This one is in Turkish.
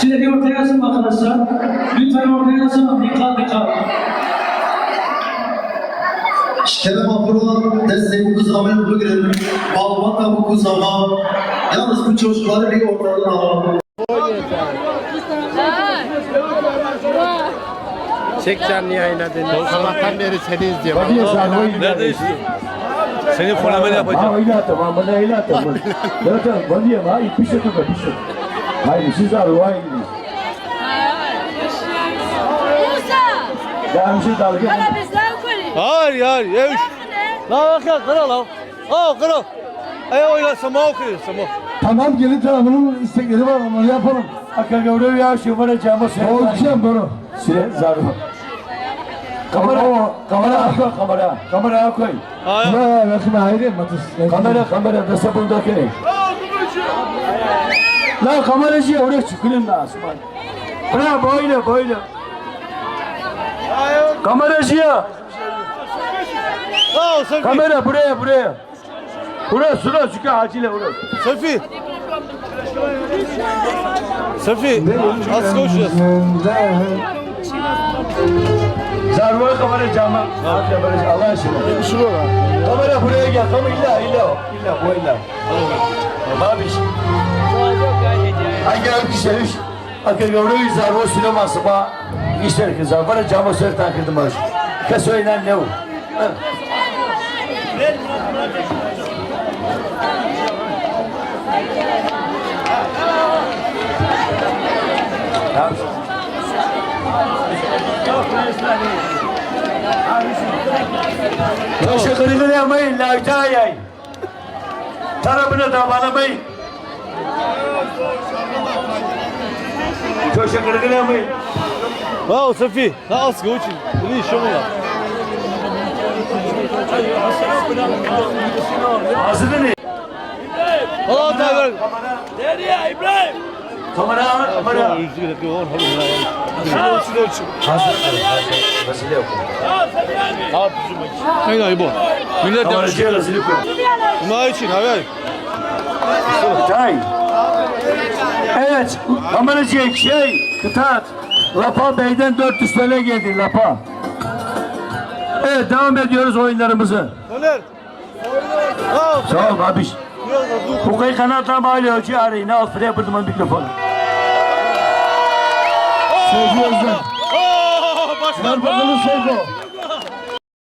Şimdi bir ortaya yazın arkadaşlar. Lütfen ortaya yazın. Dikkat dikkat. Kerem Afur'la destek bu zaman bugün Balbata bu zaman yalnız bu çocukları bir ortadan alalım. Çek canlı yayına deni. Sabahtan beri seni izliyorum. O Nerede istiyorsun? Senin fonemen Ha yapacağım. öyle atam ama ne öyle atam. Zaten hadi ya ha bir şey tutma bir şey. Hayır siz arvaya gidin. Ya bir şey dalga. Hayır hayır. Yemiş. La bak ya kral la. Aa kral. Ay oyna sama okuyor sama. Tamam gelin tarafının istekleri var onları yapalım. Akka gavrev ya şu var cama sen. Olacağım bunu. Süre zarfı. Kamera, kamera koy, kamera, kamera koy. Hayır. Ne, bakın hayır, matıs. Kamera, kamera, da sabundaki. La kameracı oraya çıkılın da Osman. Buraya böyle, böyle. Kameracıya, kamera buraya, buraya. Buraya, şuraya, çünkü acile buraya. Sofi. Sofi. Az koşuyoruz. Zarva kamera cama. Hadi böyle Allah aşkına. Şu var. Kamera buraya gel. Kamera illa illa o. illa bu illa. Babiş. Hangi abi kişiler? Akıl gavru zarva sineması ba. İşler ki zarva cama sır takırdım baş. Kes oynan ne o? Teşekkür ederim. Lajda yay. Tarafını da bağlamayın. Teşekkür ederim. Aa Sofi. La az koşuyor. Bunu işe mi lan? Hazır ne? Allah da ver. Kamera, kamera. Abi Hayır hayır bu. Millet yok. Bunlar için hayır. Tay. Evet, kameracıya şey, kıtat. Lapa Bey'den 400 TL geldi Lapa. Evet, devam ediyoruz oyunlarımızı. Öner. Aa. Sağ ol. Bu kay kanatla mali hoca arayın. Al freye bırdıman mikrofonu. Sevgi Özden. Ver bakalım Sevgi.